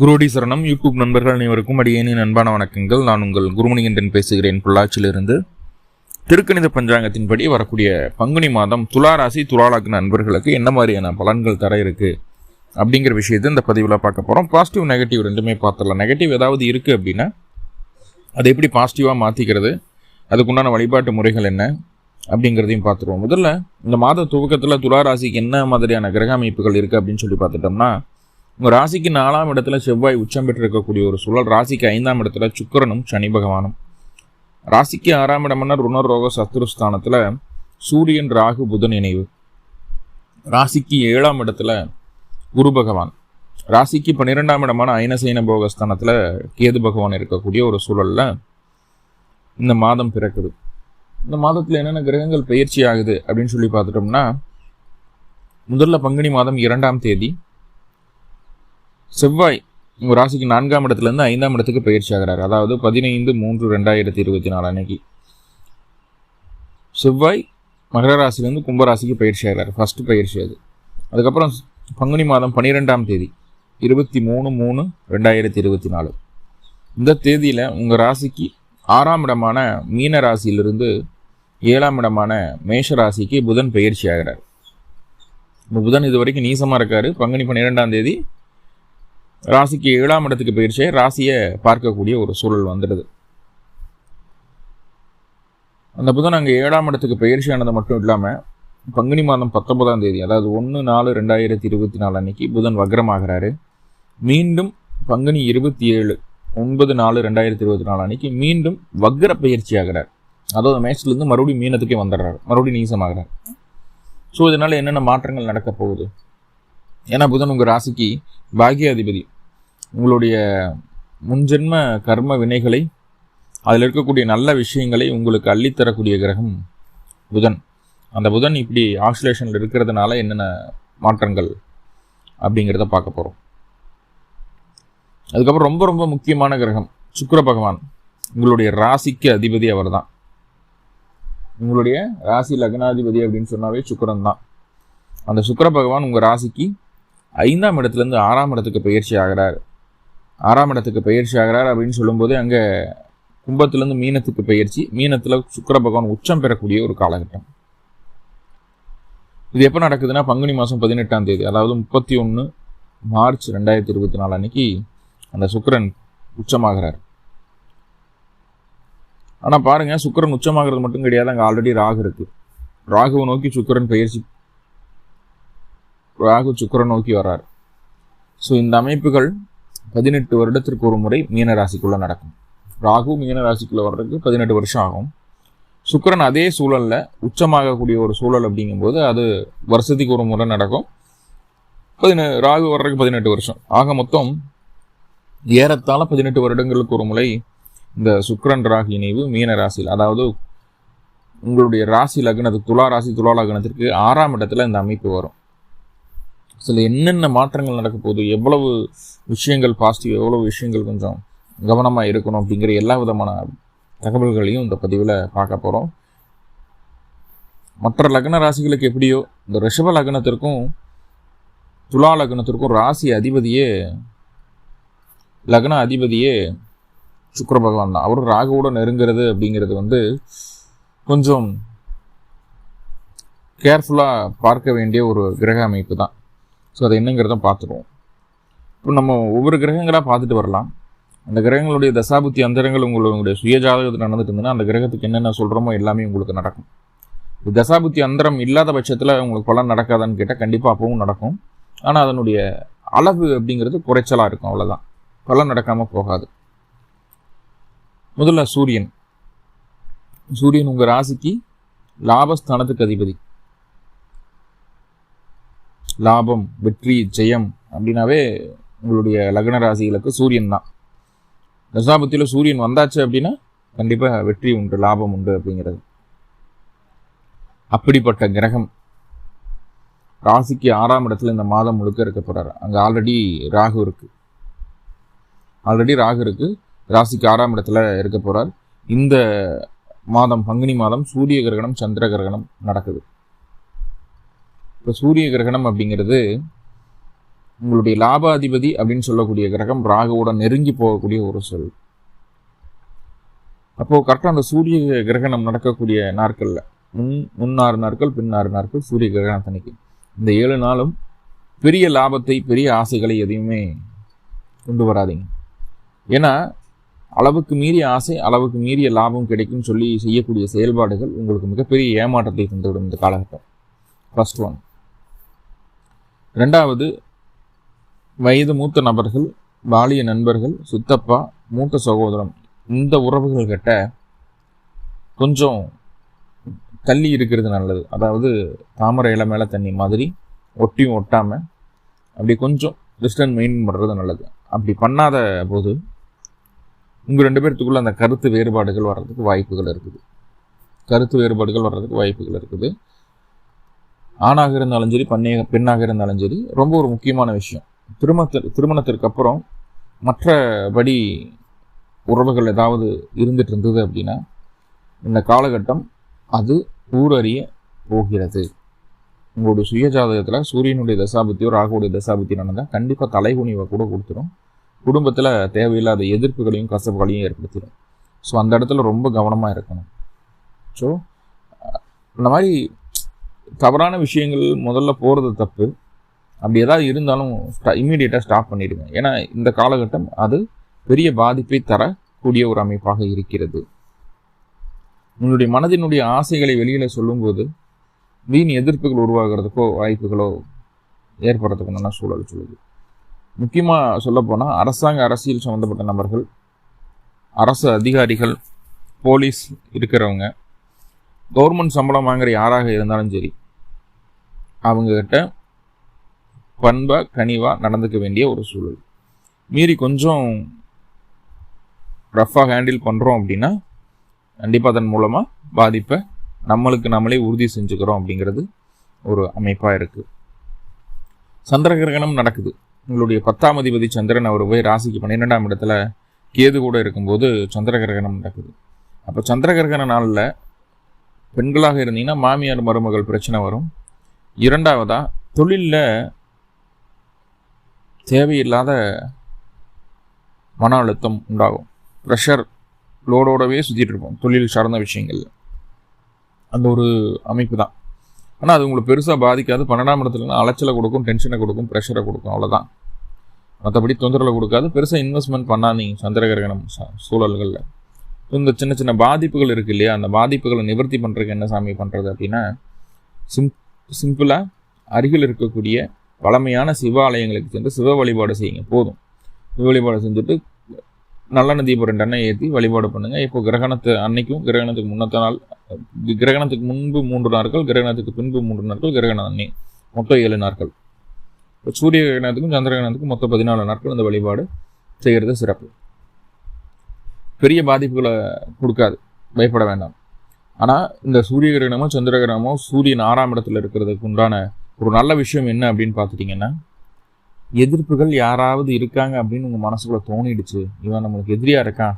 குருடி சரணம். யூடியூப் நண்பர்கள் அனைவருக்கும் அடியேனின் அன்பான வணக்கங்கள். நான் உங்கள் குருமணிகண்டன் பேசுகிறேன் பொள்ளாச்சியிலிருந்து. திருக்கணித பஞ்சாங்கத்தின்படி வரக்கூடிய பங்குனி மாதம் துலா ராசி துலா நண்பர்களுக்கு என்ன மாதிரியான பலன்கள் தர இருக்கு அப்படிங்கிற விஷயத்தை இந்த பதிவில் பார்க்க போகிறோம் பாசிட்டிவ் நெகட்டிவ் ரெண்டுமே பார்த்துடலாம். நெகட்டிவ் ஏதாவது இருக்குது அப்படின்னா அதை எப்படி பாசிட்டிவாக மாற்றிக்கிறது அதுக்குண்டான வழிபாட்டு முறைகள் என்ன? அப்படிங்கிறதையும் பார்த்துருவோம். முதல்ல இந்த மாத துவக்கத்தில் துலா ராசிக்கு என்ன மாதிரியான கிரக அமைப்புகள் இருக்குது அப்படின்னு சொல்லி பார்த்துட்டோம்னா உங்கள் ராசிக்கு நாலாம் இடத்துல செவ்வாய் உச்சம் பெற்றிருக்கக்கூடிய ஒரு சூழல். ராசிக்கு ஐந்தாம் இடத்துல சுக்கிரனும் சனி பகவானும். ராசிக்கு ஆறாம் இடம்னா ருணரோக சத்துருஸ்தானத்தில் சூரியன் ராகு புதன் இணைவு. ராசிக்கு ஏழாம் இடத்துல குரு பகவான். ராசிக்கு பன்னிரெண்டாம் இடமான ஐனசைன போகஸ்தானத்தில் கேது பகவான் இருக்கக்கூடிய ஒரு சூழலில் இந்த மாதம் பிறக்குது. இந்த மாதத்தில் என்னென்ன கிரகங்கள் பயிற்சி ஆகுது அப்படின்னு சொல்லி பார்த்துட்டோம்னா முதல்ல பங்குனி மாதம் இரண்டாம் தேதி செவ்வாய் உங்கள் ராசிக்கு நான்காம் இடத்துலேருந்து ஐந்தாம் இடத்துக்கு பயிற்சி ஆகிறார். அதாவது பதினைந்து மூன்று ரெண்டாயிரத்தி இருபத்தி நாலு அன்னைக்கு. செவ்வாய் மகர ராசிலேருந்து கும்பராசிக்கு பயிற்சி ஆகிறார். ஃபஸ்ட்டு பயிற்சி அது. அதுக்கப்புறம் பங்குனி மாதம் பன்னிரெண்டாம் தேதி இருபத்தி மூணு மூணு ரெண்டாயிரத்தி இருபத்தி நாலு. இந்த தேதியில் உங்கள் ராசிக்கு ஆறாம் இடமான மீன ராசியிலிருந்து ஏழாம் இடமான மேஷ ராசிக்கு புதன் பயிற்சி ஆகிறார். புதன் இது வரைக்கும் நீசமாக இருக்கார். பங்குனி பன்னிரெண்டாம் தேதி ராசிக்கு ஏழாம் இடத்துக்கு பயிற்சியை ராசியை பார்க்கக்கூடிய ஒரு சூழல் வந்துடுது. அந்த புதன் அங்கே ஏழாம் இடத்துக்கு பயிற்சி ஆனது மட்டும் இல்லாமல் பங்குனி மாதம் பத்தொன்பதாம் தேதி அதாவது ஒன்று நாலு ரெண்டாயிரத்தி இருபத்தி நாலு அன்னைக்கு புதன் வக்ரமாகிறாரு. மீண்டும் பங்குனி இருபத்தி ஏழு ஒன்பது நாலு ரெண்டாயிரத்தி இருபத்தி நாலு அன்னைக்கு மீண்டும் வக்ர பயிற்சி ஆகிறார் அதாவது மேட்ச்லேருந்து மறுபடியும் மீனத்துக்கே வந்துடுறாரு. மறுபடியும் நீசமாகிறார். ஸோ இதனால் என்னென்ன மாற்றங்கள் நடக்க போகுது? ஏன்னா புதன் உங்கள் ராசிக்கு பாகியாதிபதி உங்களுடைய முன்ஜென்ம கர்ம வினைகளை அதில் இருக்கக்கூடிய நல்ல விஷயங்களை உங்களுக்கு அள்ளித்தரக்கூடிய கிரகம் புதன். அந்த புதன் இப்படி ஆக்சிலேஷனில் இருக்கிறதுனால என்னென்ன மாற்றங்கள் அப்படிங்கிறத பார்க்க போகிறோம் அதுக்கப்புறம் ரொம்ப ரொம்ப முக்கியமான கிரகம் சுக்கர பகவான். உங்களுடைய ராசிக்கு அதிபதி அவர் தான் உங்களுடைய ராசி லக்னாதிபதி அப்படின்னு சொன்னாவே சுக்கரன் தான் அந்த சுக்கர பகவான் உங்கள் ராசிக்கு ஐந்தாம் இடத்துலேருந்து ஆறாம் இடத்துக்கு பயிற்சி ஆகிறார். ஆறாம் இடத்துக்கு பயிற்சி ஆகிறார் அப்படின்னு சொல்லும்போது அங்கே கும்பத்துலேருந்து மீனத்துக்கு பயிற்சி மீனத்தில் சுக்கிர பகவான் உச்சம் பெறக்கூடிய ஒரு காலகட்டம். இது எப்போ நடக்குதுன்னா பங்குனி மாதம் பதினெட்டாம் தேதி அதாவது முப்பத்தி ஒன்று மார்ச் ரெண்டாயிரத்தி இருபத்தி நாலு அன்னைக்கு அந்த சுக்கிரன் உச்சமாகிறார். ஆனால் பாருங்க சுக்கிரன் உச்சமாகிறது மட்டும் கிடையாது அங்கே ஆல்ரெடி ராகு இருக்குது ராகுவை நோக்கி சுக்கிரன் பயிற்சி ராகு சுக்கரன் நோக்கி வர்றார். ஸோ இந்த அமைப்புகள் பதினெட்டு வருடத்திற்கு ஒரு முறை மீன ராசிக்குள்ளே நடக்கும். ராகு மீன ராசிக்குள்ளே வர்றதுக்கு பதினெட்டு வருஷம் ஆகும். சுக்கரன் அதே சூழலில் உச்சமாகக்கூடிய ஒரு சூழல் அப்படிங்கும்போது அது வருஷத்துக்கு ஒரு முறை நடக்கும். பதினெ ராகு வர்றதுக்கு பதினெட்டு வருஷம். ஆக மொத்தம் ஏறத்தாழ பதினெட்டு வருடங்களுக்கு ஒரு முறை இந்த சுக்கரன் ராகு இணைவு மீன ராசியில் அதாவது உங்களுடைய ராசி லக்னத்துக்கு துலா ராசி துலா லக்னத்திற்கு ஆறாம் இடத்துல இந்த அமைப்பு வரும். சில என்னென்ன மாற்றங்கள் நடக்க போகுது? எவ்வளவு விஷயங்கள் பாசிட்டிவ் எவ்வளவு விஷயங்கள் கொஞ்சம் கவனமாக இருக்கணும் அப்படிங்கிற எல்லா விதமான தகவல்களையும் இந்த பதிவில் பார்க்க போகிறோம் மற்ற லக்ன ராசிகளுக்கு எப்படியோ இந்த ரிஷப லக்னத்திற்கும் துலா லக்னத்திற்கும் ராசி அதிபதியே லக்ன அதிபதியே சுக்கர பகவான் தான். அவர் ராகுவோட நெருங்கிறது அப்படிங்கிறது வந்து கொஞ்சம் கேர்ஃபுல்லாக பார்க்க வேண்டிய ஒரு கிரக அமைப்பு தான். ஸோ அது என்னங்கிறத பார்த்துருவோம். இப்போ நம்ம ஒவ்வொரு கிரகங்களாக பார்த்துட்டு வரலாம். அந்த கிரகங்களுடைய தசாபுத்தி அந்தரங்கள் உங்களுடைய சுய ஜாதகத்தில் நடந்துட்டு இருந்ததுன்னா அந்த கிரகத்துக்கு என்னென்ன சொல்கிறோமோ எல்லாமே உங்களுக்கு நடக்கும். தசாபுத்தி அந்தரம் இல்லாத பட்சத்தில் உங்களுக்கு பலன் நடக்காதான்னு கேட்டால் கண்டிப்பாக அப்பவும் நடக்கும். ஆனால் அதனுடைய அளவு அப்படிங்கிறது குறைச்சலாக இருக்கும் அவ்வளோதான் பலன் நடக்காமல் போகாது. முதல்ல சூரியன். சூரியன் உங்கள் ராசிக்கு லாபஸ்தானத்துக்கு அதிபதி. லாபம் வெற்றி ஜெயம் அப்படின்னாவே உங்களுடைய லக்ன ராசிகளுக்கு சூரியன் தான். தசாபத்தியில் சூரியன் வந்தாச்சு அப்படின்னா கண்டிப்பாக வெற்றி உண்டு லாபம் உண்டு அப்படிங்கிறது. அப்படிப்பட்ட கிரகம் ராசிக்கு ஆறாம் இடத்துல இந்த மாதம் முழுக்க இருக்க போகிறார் அங்கே ஆல்ரெடி ராகு இருக்குது ஆல்ரெடி ராகு இருக்குது ராசிக்கு ஆறாம் இடத்துல இருக்க போகிறார் இந்த மாதம் பங்குனி மாதம் சூரிய கிரகணம் சந்திர கிரகணம் நடக்குது. இப்போ சூரிய கிரகணம் அப்படிங்கிறது உங்களுடைய லாபாதிபதி அப்படின்னு சொல்லக்கூடிய கிரகம் ராகுவோட நெருங்கி போகக்கூடிய ஒரு சொல். அப்போது கரெக்டாக அந்த சூரிய கிரகணம் நடக்கக்கூடிய நாட்களில் முன் முன்னாறு நாட்கள் பின்னாறு நாட்கள் சூரிய கிரகணத்தன்னைக்கு இந்த ஏழு நாளும் பெரிய லாபத்தை பெரிய ஆசைகளை எதையுமே கொண்டு வராதிங்க. ஏன்னா அளவுக்கு மீறிய ஆசை அளவுக்கு மீறிய லாபம் கிடைக்கும்னு சொல்லி செய்யக்கூடிய செயல்பாடுகள் உங்களுக்கு மிகப்பெரிய ஏமாற்றத்தை தந்துவிடும் இந்த காலகட்டம். ஃபர்ஸ்ட் ஒன் ரெண்டாவது வயது மூத்த நபர்கள் பாலிய நண்பர்கள் சித்தப்பா மூத்த சகோதரம் இந்த உறவுகள் கிட்ட கொஞ்சம் தள்ளி இருக்கிறது நல்லது. அதாவது தாமரை இலை மேலே தண்ணி மாதிரி ஒட்டியும் ஒட்டாமல் அப்படி கொஞ்சம் டிஸ்டன்ஸ் மெயின்டைன் பண்ணுறது நல்லது. அப்படி பண்ணாத போது உங்கள் ரெண்டு பேர்த்துக்குள்ள அந்த கருத்து வேறுபாடுகள் வர்றதுக்கு வாய்ப்புகள் இருக்குது. கருத்து வேறுபாடுகள் வர்றதுக்கு வாய்ப்புகள் இருக்குது. ஆணாக இருந்தாலும் சரி பண்ணே பெண்ணாக இருந்தாலும் சரி ரொம்ப ஒரு முக்கியமான விஷயம். திருமணத்து திருமணத்திற்கு அப்புறம் மற்றபடி உறவுகள் ஏதாவது இருந்துட்டு இருந்தது அப்படின்னா இந்த காலகட்டம் அது ஊரறிய போகிறது. உங்களுடைய சுய ஜாதகத்தில் சூரியனுடைய தசாபத்தியோ ராகுடைய தசாபத்தியோ நடந்தால் கண்டிப்பாக தலைகுனிவை கூட கொடுத்துரும். குடும்பத்தில் தேவையில்லாத எதிர்ப்புகளையும் கசப்புகளையும் ஏற்படுத்திடும் ஸோ அந்த இடத்துல ரொம்ப கவனமாக இருக்கணும். ஸோ இந்த மாதிரி தவறான விஷயங்கள் முதல்ல போகிறது தப்பு. அப்படி ஏதாவது இருந்தாலும் இம்மீடியட்டாக ஸ்டாப் பண்ணிடுங்க. ஏன்னா இந்த காலகட்டம் அது பெரிய பாதிப்பை தரக்கூடிய ஒரு அமைப்பாக இருக்கிறது. உங்களுடைய மனதினுடைய ஆசைகளை வெளியில் சொல்லும்போது வீண் எதிர்ப்புகள் உருவாகிறதுக்கோ வாய்ப்புகளோ ஏற்படுறதுக்குன்னா சூழல் சொல்லுது. முக்கியமாக சொல்லப்போனால் அரசாங்க அரசியல் சம்மந்தப்பட்ட நபர்கள் அரசு அதிகாரிகள் போலீஸ் இருக்கிறவங்க கவர்மெண்ட் சம்பளம் வாங்குற யாராக இருந்தாலும் சரி அவங்கக்கிட்ட பண்பாக கனிவாக நடந்துக்க வேண்டிய ஒரு சூழல். மீறி கொஞ்சம் ரஃப்பாக ஹேண்டில் பண்ணுறோம் அப்படின்னா கண்டிப்பாக அதன் மூலமாக பாதிப்பை நம்மளுக்கு நம்மளே உறுதி செஞ்சுக்கிறோம் அப்படிங்கிறது ஒரு அமைப்பாக இருக்குது சந்திர கிரகணம் நடக்குது. உங்களுடைய பத்தாம் அதிபதி சந்திரன் அவர் போய் ராசிக்கு பன்னிரெண்டாம் இடத்துல கேது கூட இருக்கும்போது சந்திர கிரகணம் நடக்குது. அப்போ சந்திர கிரகண நாளில் பெண்களாக இருந்தீங்கன்னா மாமியார் மருமகள் பிரச்சனை வரும். இரண்டாவதாக தொழிலில் தேவையில்லாத மன அழுத்தம் உண்டாகும். ப்ரெஷர் லோடோடவே சுற்றிட்டு இருப்போம் தொழில் சார்ந்த விஷயங்கள் அந்த ஒரு அமைப்பு தான் ஆனால் அது உங்களுக்கு பெருசாக பாதிக்காது. பன்னெண்டாம் இடத்துல அலைச்சலை கொடுக்கும் டென்ஷனை கொடுக்கும் ப்ரெஷரை கொடுக்கும் அவ்வளோதான் மற்றபடி தொந்தரவு கொடுக்காது. பெருசாக இன்வெஸ்ட்மெண்ட் பண்ணாதீங்க சந்திரகிரகணம் சூழல்களில். இந்த சின்ன சின்ன பாதிப்புகள் இருக்குது இல்லையா? அந்த பாதிப்புகளை நிவர்த்தி பண்ணுறதுக்கு என்ன சாமி பண்ணுறது அப்படின்னா சிம் சிம்பிளாக அருகில் இருக்கக்கூடிய பழமையான சிவாலயங்களுக்கு சென்று சிவ வழிபாடு செய்யுங்க. போதும். சிவ வழிபாடு செஞ்சுட்டு நல்லெண்ணெய் தீபம் ரெண்டு எண்ணெய் ஏற்றி வழிபாடு பண்ணுங்கள் இப்போ கிரகணத்து அன்னைக்கும் கிரகணத்துக்கு முன்னத்த நாள் கிரகணத்துக்கு முன்பு மூன்று நாட்கள் கிரகணத்துக்கு பின்பு மூன்று நாட்கள் கிரகணம் அன்னை. மொத்தம் ஏழு நாட்கள். இப்போ சூரிய கிரகணத்துக்கும் சந்திர கிரகணத்துக்கும் மொத்தம் பதினாலு நாட்கள் இந்த வழிபாடு செய்கிறது சிறப்பு. பெரிய பாதிப்புகளை கொடுக்காது. பயப்பட வேண்டாம். ஆனால் இந்த சூரிய கிரகணமோ சந்திர கிரகணமோ சூரியன் ஆறாம் இடத்துல இருக்கிறதுக்கு உண்டான ஒரு நல்ல விஷயம் என்ன அப்படின்னு பார்த்துட்டிங்கன்னா எதிர்ப்புகள் யாராவது இருக்காங்க அப்படின்னு உங்கள் மனசுக்குள்ளே தோணிடுச்சு. இவன் நம்மளுக்கு எதிரியாக இருக்கான்.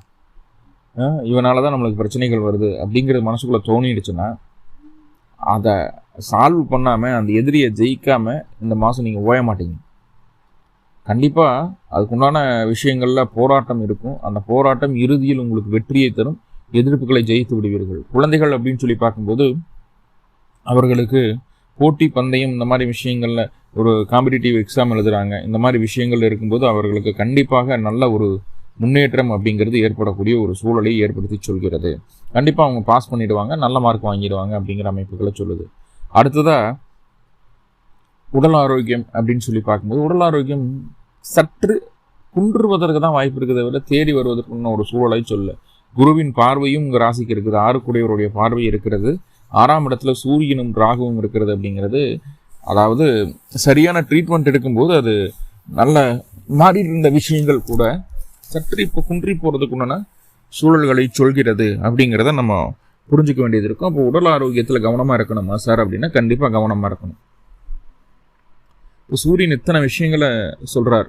இவனால தான் நம்மளுக்கு பிரச்சனைகள் வருது அப்படிங்கிறது மனசுக்குள்ளே தோணிடுச்சுன்னா அதை சால்வ் பண்ணாமல் அந்த எதிரியை ஜெயிக்காமல் இந்த மாதம் நீங்கள் ஓய மாட்டீங்க. கண்டிப்பாக அதுக்குண்டான விஷயங்களில் போராட்டம் இருக்கும். அந்த போராட்டம் இறுதியில் உங்களுக்கு வெற்றியை தரும். எதிர்ப்புகளை ஜெயித்து விடுவீர்கள். குழந்தைகள் அப்படின்னு சொல்லி பார்க்கும்போது அவர்களுக்கு போட்டி பந்தயம் இந்த மாதிரி விஷயங்களில் ஒரு காம்படிட்டிவ் எக்ஸாம் எழுதுகிறாங்க இந்த மாதிரி விஷயங்கள் இருக்கும்போது அவர்களுக்கு கண்டிப்பாக நல்ல ஒரு முன்னேற்றம் அப்படிங்கிறது ஏற்படக்கூடிய ஒரு சூழலை ஏற்படுத்தி சொல்கிறது. கண்டிப்பாக அவங்க பாஸ் பண்ணிடுவாங்க நல்ல மார்க் வாங்கிடுவாங்க அப்படிங்கிற அமைப்புகளை சொல்லுது. அடுத்ததாக உடல் ஆரோக்கியம் அப்படின்னு சொல்லி பார்க்கும்போது உடல் ஆரோக்கியம் சற்று குன்றுவதற்கு தான் வாய்ப்பு இருக்கிறத விட தேடி வருவதற்குன்னு ஒரு சூழலை சொல்ல குருவின் பார்வையும் உங்கள் ராசிக்கு இருக்குது. ஆறுக்குடையவருடைய பார்வை இருக்கிறது. ஆறாம் இடத்துல சூரியனும் ராகுவும் இருக்கிறது அப்படிங்கிறது அதாவது சரியான ட்ரீட்மெண்ட் எடுக்கும்போது அது நல்ல மாறி இருந்த விஷயங்கள் கூட சற்று இப்போ குன்றி போகிறதுக்குண்டான சூழல்களை சொல்கிறது அப்படிங்கிறத நம்ம புரிஞ்சுக்க வேண்டியது இருக்கும். அப்போ உடல் ஆரோக்கியத்தில் கவனமாக இருக்கணுமா சார் அப்படின்னா கண்டிப்பாக கவனமாக இருக்கணும். இப்போ சூரியன் இத்தனை விஷயங்களை சொல்கிறார்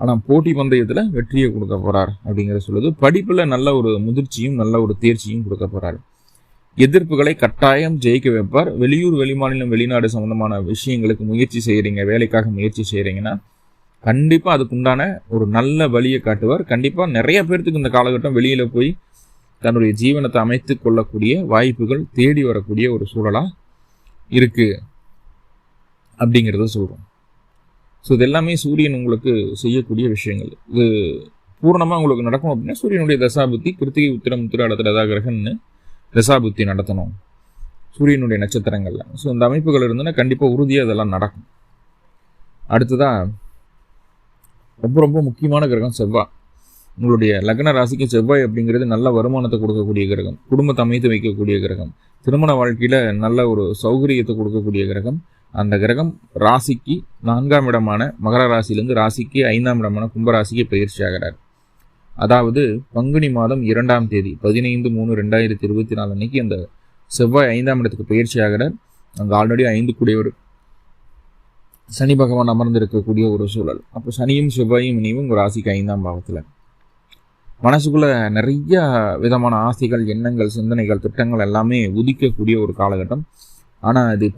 ஆனால் போட்டி பந்தயத்தில் வெற்றியை கொடுக்க போகிறார் அப்படிங்கிற சொல்லுது. படிப்பில் நல்ல ஒரு முதிர்ச்சியும் நல்ல ஒரு தேர்ச்சியும் கொடுக்க போகிறார் எதிர்ப்புகளை கட்டாயம் ஜெயிக்க வைப்பார். வெளியூர் வெளிமாநிலம் வெளிநாடு சம்பந்தமான விஷயங்களுக்கு முயற்சி செய்கிறீங்க வேலைக்காக முயற்சி செய்கிறீங்கன்னா கண்டிப்பாக அதுக்குண்டான ஒரு நல்ல வழியை காட்டுவார். கண்டிப்பாக நிறைய பேர்த்துக்கு இந்த காலகட்டம் வெளியில் போய் தன்னுடைய ஜீவனத்தை அமைத்து கொள்ளக்கூடிய வாய்ப்புகள் தேடி வரக்கூடிய ஒரு சூழலாக இருக்குது அப்படிங்கிறத சொல்கிறோம் ஸோ இது எல்லாமே சூரியன் உங்களுக்கு செய்யக்கூடிய விஷயங்கள். இது பூர்ணமாக உங்களுக்கு நடக்கும் அப்படின்னா சூரியனுடைய தசாபுத்தி கிருத்திகை உத்திரம் உத்திராடத்தில் ததா கிரகம்னு தசாபுத்தி நடத்தணும். சூரியனுடைய நட்சத்திரங்களில். ஸோ இந்த அமைப்புகள் இருந்ததுன்னா கண்டிப்பாக உறுதியாக அதெல்லாம் நடக்கும். அடுத்ததாக ரொம்ப ரொம்ப முக்கியமான கிரகம் செவ்வாய் உங்களுடைய லக்ன ராசிக்கு செவ்வாய் அப்படிங்கிறது நல்ல வருமானத்தை கொடுக்கக்கூடிய கிரகம். குடும்பத்தை அமைத்து வைக்கக்கூடிய கிரகம். திருமண வாழ்க்கையில் நல்ல ஒரு சௌகரியத்தை கொடுக்கக்கூடிய கிரகம். அந்த கிரகம் ராசிக்கு நான்காம் இடமான மகர ராசியிலிருந்து ராசிக்கு ஐந்தாம் இடமான கும்பராசிக்கு பயிற்சி ஆகிறார். அதாவது பங்குனி மாதம் இரண்டாம் தேதி பதினைந்து மூணு ரெண்டாயிரத்தி இருபத்தி நாலு அன்னைக்கு அந்த செவ்வாய் ஐந்தாம் இடத்துக்கு பயிற்சி ஆகிறார். அங்கே ஆல்ரெடி ஐந்து கூடியவர் சனி பகவான் அமர்ந்திருக்கக்கூடிய ஒரு சூழல். அப்போ சனியும் செவ்வாயும் இணைவும் ஒரு ராசிக்கு ஐந்தாம் பாவத்தில். மனசுக்குள்ளே நிறைய விதமான ஆசைகள் எண்ணங்கள் சிந்தனைகள் திட்டங்கள் எல்லாமே உதிக்கக்கூடிய ஒரு காலகட்டம். ஆனால் இது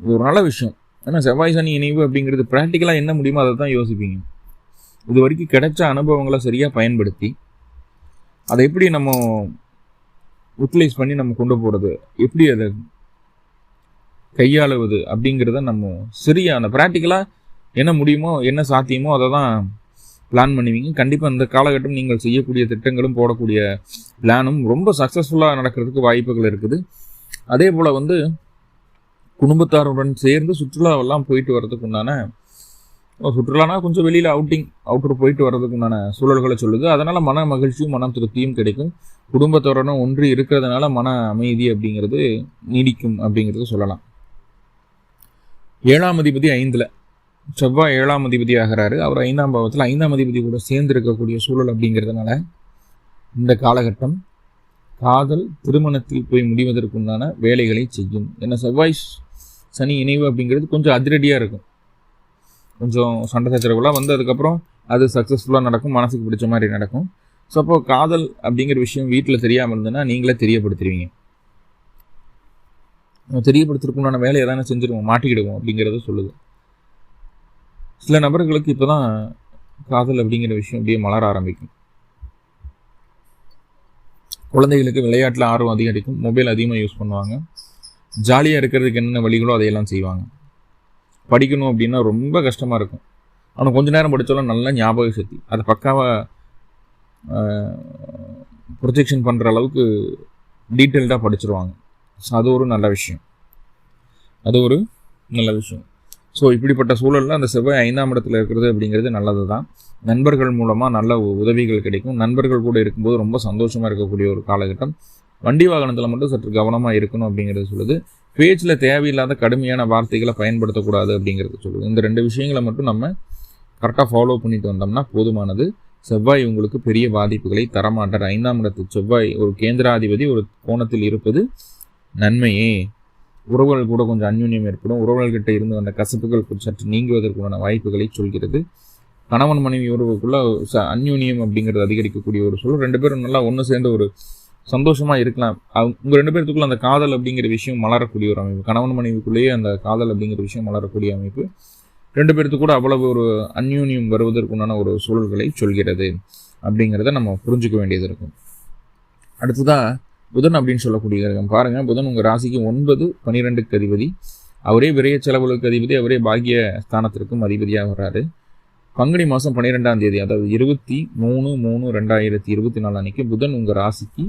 இது ஒரு நல்ல விஷயம். ஏன்னா செவ்வாய் சனி இணைவு அப்படிங்கிறது ப்ராக்டிக்கலாக என்ன முடியுமோ அதை தான் யோசிப்பீங்க. இது வரைக்கும் கிடைச்ச அனுபவங்களை சரியாக பயன்படுத்தி அதை எப்படி நம்ம யூட்டிலைஸ் பண்ணி நம்ம கொண்டு போகிறது எப்படி அதை கையாளுவது அப்படிங்கிறத நம்ம சரியான ப்ராக்டிக்கலாக என்ன முடியுமோ என்ன சாத்தியமோ அதை தான் பிளான் பண்ணுவீங்க. கண்டிப்பாக இந்த காலகட்டம் நீங்கள் செய்யக்கூடிய திட்டங்களும் போடக்கூடிய பிளானும் ரொம்ப சக்ஸஸ்ஃபுல்லாக நடக்கிறதுக்கு வாய்ப்புகள் இருக்குது. அதே போல் வந்து குடும்பத்தாருடன் சேர்ந்து சுற்றுலாவெல்லாம் போயிட்டு வர்றதுக்கு உண்டான சுற்றுலானா கொஞ்சம் வெளியில் அவுட்டிங் அவுட்டர் போயிட்டு வர்றதுக்கு உண்டான சூழல்களை சொல்லுது. அதனால் மன மகிழ்ச்சியும் மன திருப்தியும் கிடைக்கும். குடும்பத்தோடனும் ஒன்று இருக்கிறதுனால மன அமைதி அப்படிங்கிறது நீடிக்கும் அப்படிங்கிறது சொல்லலாம். ஏழாம் அதிபதி ஐந்தில் செவ்வாய் ஏழாம் அதிபதி ஆகிறாரு அவர் ஐந்தாம் பாவத்தில் ஐந்தாம் அதிபதி கூட சேர்ந்து இருக்கக்கூடிய சூழல் அப்படிங்கிறதுனால இந்த காலகட்டம் காதல் திருமணத்தில் போய் முடிவதற்குண்டான வேலைகளை செய்யும். ஏன்னா செவ்வாய் சனி இணைவு அப்படிங்கிறது கொஞ்சம் அதிரடியாக இருக்கும். கொஞ்சம் சண்டை சச்சரவுலாம் வந்து அதுக்கப்புறம் அது சக்ஸஸ்ஃபுல்லாக நடக்கும் மனசுக்கு பிடிச்ச மாதிரி நடக்கும். ஸோ அப்போது காதல் அப்படிங்கிற விஷயம் வீட்டில் தெரியாமல் இருந்ததுன்னா நீங்களே தெரியப்படுத்துருவீங்க. தெரியப்படுத்துறதுக்குண்டான வேலையை தானே செஞ்சுருவோம் மாட்டிக்கிடுவோம் அப்படிங்கிறத சொல்லுது. சில நபர்களுக்கு இப்போ தான் காதல் அப்படிங்கிற விஷயம் அப்படியே மலர ஆரம்பிக்கும். குழந்தைகளுக்கு விளையாட்டில் ஆர்வம் அதிகரிக்கும் மொபைல் அதிகமாக யூஸ் பண்ணுவாங்க. ஜாலியாக இருக்கிறதுக்கு என்னென்ன வழிகளோ அதையெல்லாம் செய்வாங்க. படிக்கணும் அப்படின்னா ரொம்ப கஷ்டமாக இருக்கும். ஆனால் கொஞ்ச நேரம் படித்தாலும் நல்ல ஞாபக சக்தி. அதை பக்காவாக ப்ரொஜெக்ஷன் பண்ணுற அளவுக்கு டீட்டெயில்டாக படிச்சிருவாங்க. ஸோ அது ஒரு நல்ல விஷயம். அது ஒரு நல்ல விஷயம். ஸோ இப்படிப்பட்ட சூழலில் அந்த செவ்வாய் ஐந்தாம் இடத்துல இருக்கிறது அப்படிங்கிறது நல்லது தான் நண்பர்கள் மூலமாக நல்ல உதவிகள் கிடைக்கும். நண்பர்கள் கூட இருக்கும்போது ரொம்ப சந்தோஷமாக இருக்கக்கூடிய ஒரு காலகட்டம். வண்டி வாகனத்தில் மட்டும் சற்று கவனமாக இருக்கணும் அப்படிங்கிறது சொல்லுது. பேச்சில் தேவையில்லாத கடுமையான வார்த்தைகளை பயன்படுத்தக்கூடாது அப்படிங்கிறது சொல்லுது. இந்த ரெண்டு விஷயங்களை மட்டும் நம்ம கரெக்டாக ஃபாலோ பண்ணிட்டு வந்தோம்னா போதுமானது. செவ்வாய் உங்களுக்கு பெரிய பாதிப்புகளை தரமாட்டார். ஐந்தாம் இடத்து செவ்வாய் ஒரு கேந்திராதிபதி ஒரு கோணத்தில் இருப்பது நன்மையே. உறவுகள் கூட கொஞ்சம் அந்யுன்யம் ஏற்படும். உறவுகள்கிட்ட இருந்து வந்த கசப்புகள் சற்று நீங்குவதற்குண்டான வாய்ப்புகளை சொல்கிறது. கணவன் மனைவி உறவுக்குள்ள அந்யுன்யம் அப்படிங்கிறது அதிகரிக்கக்கூடிய ஒரு சொல் ரெண்டு பேரும் நல்லா ஒன்று சேர்ந்த ஒரு சந்தோஷமாக இருக்கலாம். உங்கள் ரெண்டு பேர்த்துக்குள்ள அந்த காதல் அப்படிங்கிற விஷயம் மலரக்கூடிய ஒரு அமைப்பு. கணவன் மனைவிக்குள்ளேயே அந்த காதல் அப்படிங்கிற விஷயம் மலரக்கூடிய அமைப்பு. ரெண்டு பேர்த்து கூட அவ்வளவு ஒரு அந்யூன்யம் வருவதற்குண்டான ஒரு சூழல்களை சொல்கிறது அப்படிங்கிறத நம்ம புரிஞ்சுக்க வேண்டியது இருக்கும். அடுத்ததாக புதன் அப்படின்னு சொல்லக்கூடிய கிரகம் பாருங்கள் புதன் உங்கள் ராசிக்கு ஒன்பது பனிரெண்டுக்கு அதிபதி. அவரே விரைய செலவுகளுக்கு அதிபதி அவரே பாக்கிய ஸ்தானத்திற்கும் அதிபதியாக வர்றாரு. பங்குனி மாதம் பன்னிரெண்டாம் தேதி அதாவது இருபத்தி மூணு மூணு ரெண்டாயிரத்தி இருபத்தி நாலு அன்னைக்கு புதன் உங்கள் ராசிக்கு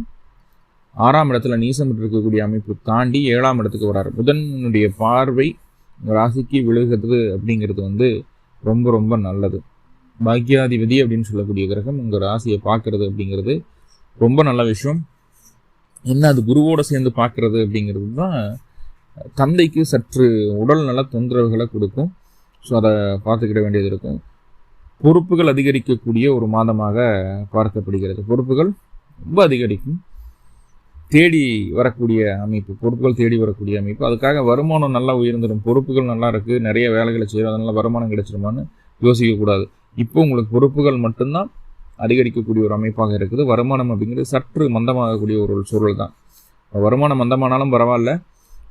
ஆறாம் இடத்துல நீசம் இருக்கக்கூடிய அமைப்பு தாண்டி ஏழாம் இடத்துக்கு வராரு. புதனுடைய பார்வை உங்கள் ராசிக்கு விழுகிறது அப்படிங்கிறது வந்து ரொம்ப ரொம்ப நல்லது. பாக்கியாதிபதி அப்படின்னு சொல்லக்கூடிய கிரகம் உங்கள் ராசியை பார்க்கறது அப்படிங்கிறது ரொம்ப நல்ல விஷயம். என்ன அது குருவோடு சேர்ந்து பார்க்குறது அப்படிங்கிறது தான் தந்தைக்கு சற்று உடல் நல தொந்தரவுகளை கொடுக்கும். ஸோ அதை பார்த்துக்கிட வேண்டியது இருக்கும். பொறுப்புகள் அதிகரிக்கக்கூடிய ஒரு மாதமாக பார்க்கப்படுகிறது. பொறுப்புகள் ரொம்ப அதிகரிக்கும். தேடி வரக்கூடிய அமைப்பு பொறுப்புகள் தேடி வரக்கூடிய அமைப்பு. அதுக்காக வருமானம் நல்லா உயர்ந்துடும் பொறுப்புகள் நல்லா இருக்குது நிறைய வேலைகளை செய்கிறோம் அதனால் வருமானம் கிடைச்சிருமான்னு யோசிக்கக்கூடாது இப்போ உங்களுக்கு பொறுப்புகள் மட்டும்தான் அதிகரிக்கக்கூடிய ஒரு அமைப்பாக இருக்குது. வருமானம் அப்படிங்கிறது சற்று மந்தமாகக்கூடிய ஒரு சூழல் தான். வருமானம் மந்தமானாலும் பரவாயில்ல.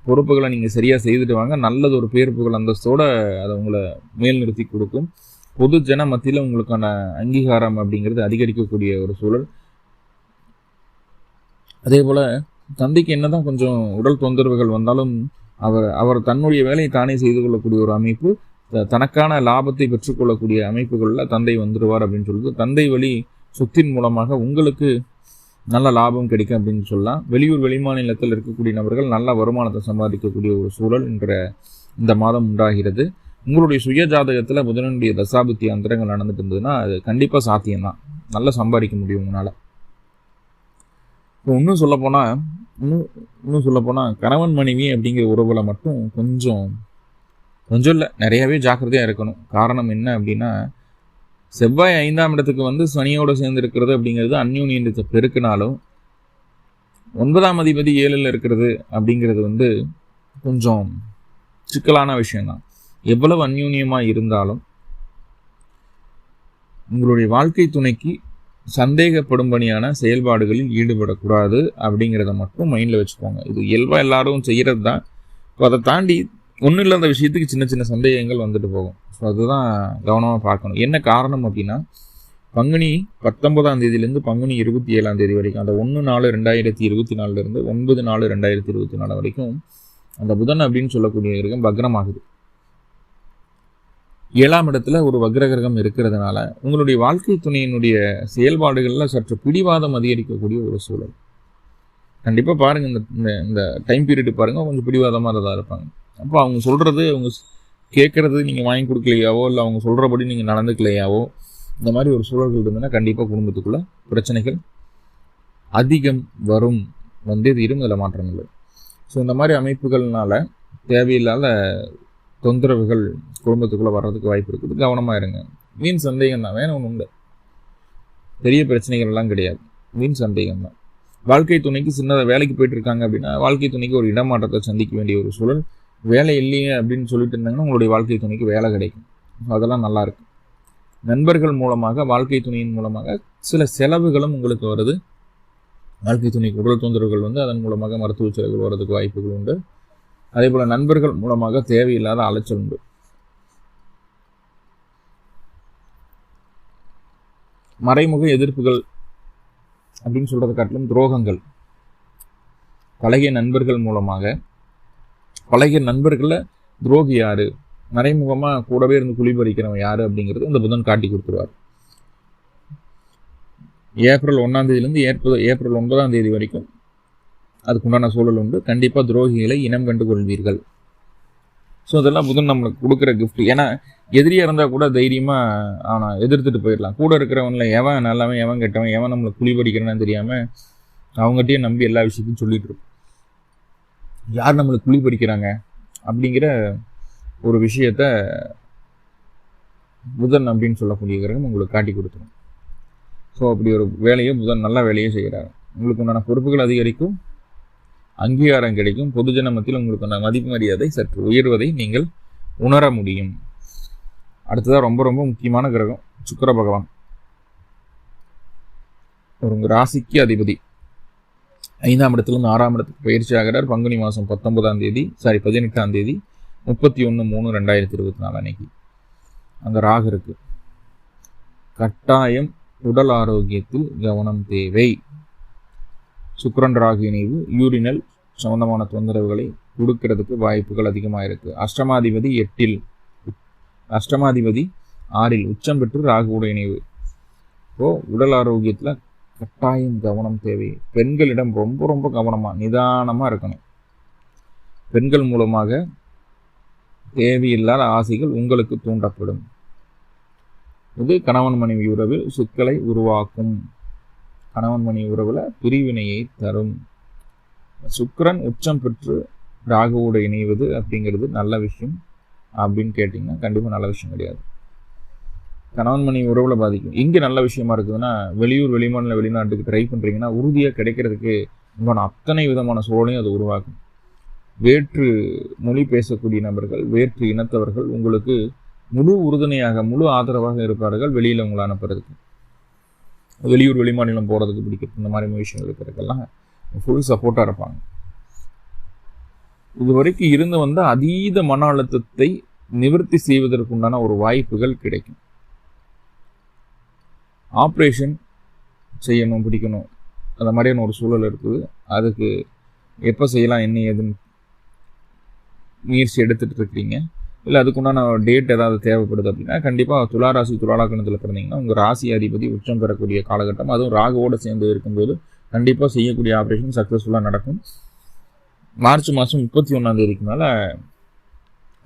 பொறுப்புகளை நீங்கள் சரியாக செய்துட்டு வாங்க. நல்லது ஒரு பேர் புகழ் அந்தஸ்தோடு அதை உங்களை மேல் நிறுத்தி கொடுக்கும். பொது ஜன மத்தியில் உங்களுக்கான அங்கீகாரம் அப்படிங்கிறது அதிகரிக்கக்கூடிய ஒரு சூழல். அதே போல் தந்தைக்கு என்னதான் கொஞ்சம் உடல் தொந்தரவுகள் வந்தாலும் அவர் அவர் தன்னுடைய வேலையை தானே செய்து கொள்ளக்கூடிய ஒரு அமைப்பு தனக்கான லாபத்தை பெற்றுக்கொள்ளக்கூடிய அமைப்புகளில் தந்தை வந்துடுவார் அப்படின்னு சொல்லிட்டு தந்தை வழி சொத்தின் மூலமாக உங்களுக்கு நல்ல லாபம் கிடைக்கும் அப்படின்னு சொல்லலாம். வெளியூர் வெளிமாநிலத்தில் இருக்கக்கூடிய நபர்கள் நல்ல வருமானத்தை சம்பாதிக்கக்கூடிய ஒரு சூழல் என்ற இந்த மாதம் உண்டாகிறது. உங்களுடைய சுய ஜாதகத்தில் புதனனுடைய தசாபுத்தி அந்தரங்கள் நடந்துட்டு இருந்ததுன்னா அது கண்டிப்பாக சாத்தியம்தான். நல்லா சம்பாதிக்க முடியும் உங்களால். இன்னும் சொல்லப்போனால் இன்னும் இன்னும் சொல்லப்போனால் கணவன் மனைவி அப்படிங்கிற உறவில் மட்டும் கொஞ்சம் கொஞ்சம் இல்லை. நிறையாவே ஜாக்கிரதையாக இருக்கணும். காரணம் என்ன அப்படின்னா செவ்வாய் ஐந்தாம் இடத்துக்கு வந்து சனியோடு சேர்ந்து இருக்கிறது அப்படிங்கிறது அந்யூன்யத்தை பெருக்கினாலும் ஒன்பதாம் அதிபதி ஏழில் இருக்கிறது அப்படிங்கிறது வந்து கொஞ்சம் சிக்கலான விஷயம்தான். எவ்வளவு அந்யூன்யமாக இருந்தாலும் உங்களுடைய வாழ்க்கை துணைக்கு சந்தேகப்படும்படியான செயல்பாடுகளில் ஈடுபடக்கூடாது அப்படிங்கிறத மட்டும் மைண்டில் வச்சுக்கோங்க. இது இயல்பாக எல்லாரும் செய்கிறது தான் ஸோ அதை தாண்டி ஒன்றும் இல்லாத விஷயத்துக்கு சின்ன சின்ன சந்தேகங்கள் வந்துட்டு போகும். ஸோ அதுதான் கவனமாக பார்க்கணும். என்ன காரணம் அப்படின்னா பங்குனி பத்தொன்பதாம் தேதியிலேருந்து பங்குனி இருபத்தி ஏழாம் தேதி வரைக்கும் அந்த ஒன்று நாலு ரெண்டாயிரத்தி இருபத்தி நாலுலேருந்து ஒன்பது நாலு ரெண்டாயிரத்தி இருபத்தி நாலு வரைக்கும் அந்த புதன் அப்படின்னு சொல்லக்கூடிய கிரகம் பக்ரமாகுது ஏழாம் இடத்துல ஒரு வக்ரகிரகம் இருக்கிறதுனால உங்களுடைய வாழ்க்கை துணையினுடைய செயல்பாடுகளில் சற்று பிடிவாதம் அதிகரிக்கக்கூடிய ஒரு சூழல். கண்டிப்பாக பாருங்கள் இந்த இந்த டைம் பீரியட் பாருங்கள் கொஞ்சம் பிடிவாதமாக தான் இருப்பாங்க. அப்போ அவங்க சொல்கிறது அவங்க கேட்குறது நீங்கள் வாங்கி கொடுக்கலையாவோ இல்லை அவங்க சொல்கிறபடி நீங்கள் நடந்துக்கலையாவோ இந்த மாதிரி ஒரு சூழல்கள் இருந்ததுன்னா கண்டிப்பாக குடும்பத்துக்குள்ளே பிரச்சனைகள் அதிகம் வரும். வந்தே தீரும் இதில் மாற்றம் இல்லை ஸோ இந்த மாதிரி அமைப்புகள்னால தேவையில்லாத தொந்தரவுகள் குடும்பத்துக்குள்ளே வர்றதுக்கு வாய்ப்பு இருக்குது. கவனமாக இருங்க. வீண் சந்தேகம் தான். வேணும் உண்டு. பெரிய பிரச்சனைகள் எல்லாம் கிடையாது. வீண் சந்தேகம் தான். வாழ்க்கை துணைக்கு சின்னதாக வேலைக்கு போயிட்டு இருக்காங்க அப்படின்னா வாழ்க்கை துணைக்கு ஒரு இடமாற்றத்தை சந்திக்க வேண்டிய ஒரு சூழல். வேலை இல்லையே அப்படின்னு சொல்லிட்டு இருந்தாங்கன்னா உங்களுடைய வாழ்க்கை துணைக்கு வேலை கிடைக்கும். அதெல்லாம் நல்லா நண்பர்கள் மூலமாக வாழ்க்கை துணையின் மூலமாக சில செலவுகளும் உங்களுக்கு வருது. வாழ்க்கை துணைக்கு உடல் தொந்தரவுகள் வந்து அதன் மூலமாக மருத்துவ செலவுகள் வர்றதுக்கு வாய்ப்புகள் உண்டு. அதே போல் நண்பர்கள் மூலமாக தேவையில்லாத அலைச்சல் உண்டு. மறைமுக எதிர்ப்புகள் அப்படின்னு சொல்றதை காட்டிலும் துரோகங்கள். பழகிய நண்பர்கள் மூலமாக. பழகிய நண்பர்களில் துரோகி யார்? மறைமுகமாக கூடவே இருந்து குளிபறிக்கிறவன் யார் அப்படிங்கிறது இந்த புதன் காட்டி கொடுத்துருவார். ஏப்ரல் ஒன்றாம் தேதியிலேருந்து ஏப்ரல் ஏப்ரல் ஒன்பதாம் தேதி வரைக்கும் அதுக்குண்டான சூழல் உண்டு. கண்டிப்பாக துரோகிகளை இனம் கண்டு கொள்வீர்கள் ஸோ அதெல்லாம் புதன் நம்மளுக்கு கொடுக்குற கிஃப்ட் ஏன்னா எதிரியாக இருந்தால் கூட தைரியமாக ஆனால் எதிர்த்துட்டு போயிடலாம். கூட இருக்கிறவன்ல எவன் நல்லவன் எவன் கெட்டவன் எவன் நம்மளை குழி படிக்கிறேன்னு தெரியாமல் அவங்ககிட்டயே நம்பி எல்லா விஷயத்தையும் சொல்லிட்டு இருப்போம். யார் நம்மளுக்கு குழி படிக்கிறாங்க? அப்படிங்கிற ஒரு விஷயத்த புதன் அப்படின்னு சொல்லக்கூடிய கிரகம் உங்களுக்கு காட்டி கொடுத்துரும். ஸோ அப்படி ஒரு வேலையை புதன் நல்ல வேலையை செய்கிறாரு. உங்களுக்கு உண்டான பொறுப்புகள் அதிகரிக்கும். அங்கீகாரம் கிடைக்கும். பொதுஜன மத்தியில் உங்களுக்கான மதிப்பு மரியாதை சற்று உயர்வதை நீங்கள் உணர முடியும். அடுத்ததாக ரொம்ப ரொம்ப முக்கியமான கிரகம் சுக்கர பகவான். ஒரு ராசிக்கு அதிபதி. ஐந்தாம் இடத்துலேருந்து ஆறாம் இடத்துக்கு பயிற்சி ஆகிறார். பங்குனி மாதம் பத்தொன்பதாம் தேதி சாரி பதினெட்டாம் தேதி முப்பத்தி ஒன்று மூணு ரெண்டாயிரத்தி இருபத்தி நாலு அன்னைக்கு. அந்த ராகு இருக்கு. கட்டாயம் உடல் ஆரோக்கியத்தில் கவனம் தேவை. சுக்கரன் ராகு இணைவு யூரினல் சம்பந்தமான தொந்தரவுகளை கொடுக்கறதுக்கு வாய்ப்புகள் அதிகமாக இருக்குது அஷ்டமாதிபதி எட்டில் அஷ்டமாதிபதி ஆறில் உச்சம் பெற்று ராகுவோட இணைவு. இப்போ உடல் ஆரோக்கியத்தில் கட்டாயம் கவனம் தேவை. பெண்களிடம் ரொம்ப ரொம்ப கவனமாக நிதானமாக இருக்கணும். பெண்கள் மூலமாக தேவையில்லாத ஆசைகள் உங்களுக்கு தூண்டப்படும். இது கணவன் மனைவி உறவில் சிக்கலை உருவாக்கும். கணவன் மணி உறவில் பிரிவினையை தரும். சுக்கரன் உச்சம் பெற்று ராகுவோடு இணைவது அப்படிங்கிறது நல்ல விஷயம் அப்படின்னு கேட்டிங்கன்னா கண்டிப்பாக நல்ல விஷயம் கிடையாது. கணவன் மணி உறவில் பாதிக்கும். இங்கே நல்ல விஷயமா இருக்குதுன்னா வெளியூர் வெளிமாநில வெளிநாட்டுக்கு ட்ரை பண்ணுறீங்கன்னா உறுதியாக கிடைக்கிறதுக்கு உண்டான அத்தனை விதமான சூழலையும் அது உருவாக்கும். வேற்று மொழி பேசக்கூடிய நபர்கள் வேற்று இனத்தவர்கள் உங்களுக்கு முழு உறுதுணையாக முழு ஆதரவாக இருப்பார்கள் வெளியில் உங்களை அனுப்புறதுக்கு. வெளியூர் வெளிமாநிலம் போகிறதுக்கு பிடிக்கிறது இந்த மாதிரி விஷயங்களுக்கு இருக்கிறதுக்கெல்லாம் ஃபுல் சப்போர்ட்டாக இருப்பாங்க. இது வரைக்கும் இருந்து வந்த அதீத மன அழுத்தத்தை நிவர்த்தி செய்வதற்குண்டான ஒரு வாய்ப்புகள் கிடைக்கும். ஆப்ரேஷன் செய்யணும் பிடிக்கணும். அந்த மாதிரியான ஒரு சூழல் இருக்குது. அதுக்கு எப்போ செய்யலாம் என்ன ஏதுன்னு முயற்சி எடுத்துகிட்டு இருக்கிறீங்க. இல்லை அதுக்குண்டான டேட் ஏதாவது தேவைப்படுது அப்படின்னா கண்டிப்பாக துலா ராசி துலாலாக்கணத்தில் பிறந்தீங்கன்னா உங்கள் ராசி அதிபதி உச்சம் பெறக்கூடிய காலகட்டம். அதுவும் ராகுவோடு சேர்ந்து இருக்கும்போது கண்டிப்பாக செய்யக்கூடிய ஆப்ரேஷன் சக்ஸஸ்ஃபுல்லாக நடக்கும். மார்ச் மாதம் முப்பத்தி ஒன்றாந்தேதிக்கு மேலே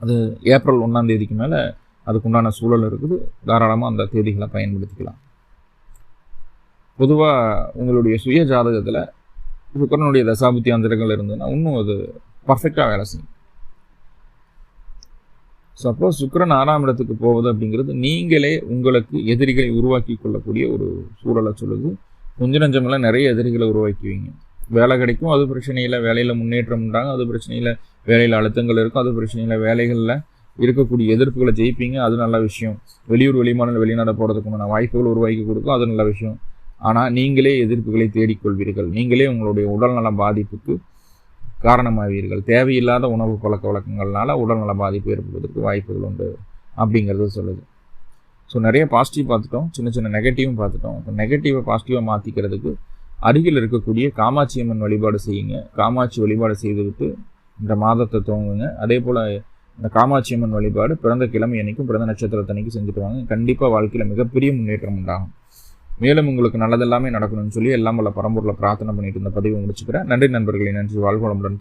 அது ஏப்ரல் ஒன்றாந்தேதிக்கு மேலே அதுக்குண்டான சூழல் இருக்குது. தாராளமாக அந்த தேதிகளை பயன்படுத்திக்கலாம். பொதுவாக உங்களுடைய சுய ஜாதகத்தில் சுக்கரனுடைய தசாபுத்தி அந்தரங்கள் இருந்ததுன்னா இன்னும் அது பர்ஃபெக்டாக வேலை செய்யும். சப்போஸ் சுக்கரன் ஆறாம் இடத்துக்கு போவது அப்படிங்கிறது நீங்களே உங்களுக்கு எதிரிகளை உருவாக்கி கொள்ளக்கூடிய ஒரு சூழலை சொல்லுது. கொஞ்ச நஞ்சமெல்லாம் நிறைய எதிரிகளை உருவாக்குவீங்க. வேலை கிடைக்கும் அது பிரச்சனையில் வேலையில் முன்னேற்றம் உண்டாங்க அது பிரச்சனையில் வேலையில் அழுத்தங்கள் இருக்கும் அது பிரச்சனையில் வேலைகளில் இருக்கக்கூடிய எதிர்ப்புகளை ஜெயிப்பீங்க அது நல்ல விஷயம். வெளியூர் வெளிமாநில வெளிநாடு போகிறதுக்குண்டான வாய்ப்புகள் உருவாக்கி கொடுக்கும் அது நல்ல விஷயம். ஆனால் நீங்களே எதிர்ப்புகளை தேடிக்கொள்வீர்கள். நீங்களே உங்களுடைய உடல்நல பாதிப்புக்கு காரணமாவீர்கள். தேவையில்லாத உணவு பழக்க வழக்கங்கள்னால உடல்நல பாதிப்பு ஏற்படுவதற்கு வாய்ப்புகள் உண்டு அப்படிங்கிறது சொல்லுது. ஸோ நிறைய பாசிட்டிவ் பார்த்துட்டோம். சின்ன சின்ன நெகட்டிவும் பார்த்துட்டோம். இப்போ நெகட்டிவை பாசிட்டிவாக மாற்றிக்கிறதுக்கு அருகில் இருக்கக்கூடிய காமாட்சி அம்மன் வழிபாடு செய்யுங்க. காமாட்சி வழிபாடு செய்துவிட்டு இந்த மாதத்தை துவங்குங்க. அதே போல் இந்த காமாட்சி அம்மன் வழிபாடு பிறந்த கிழமை அன்னைக்கும் பிறந்த நட்சத்திரத்தன்னைக்கும் செஞ்சுட்டு வாங்க. கண்டிப்பாக வாழ்க்கையில் மிகப்பெரிய முன்னேற்றம் உண்டாகும். மேலும் உங்களுக்கு நல்லதெல்லாமே நடக்கணும்னு சொல்லி எல்லாம் வல்ல பரம்பூரில் பிரார்த்தனை பண்ணிட்டு இருந்த பதிவு முடிச்சுக்கிறேன். நன்றி நண்பர்களே நன்றி வாழ்வளமுடன்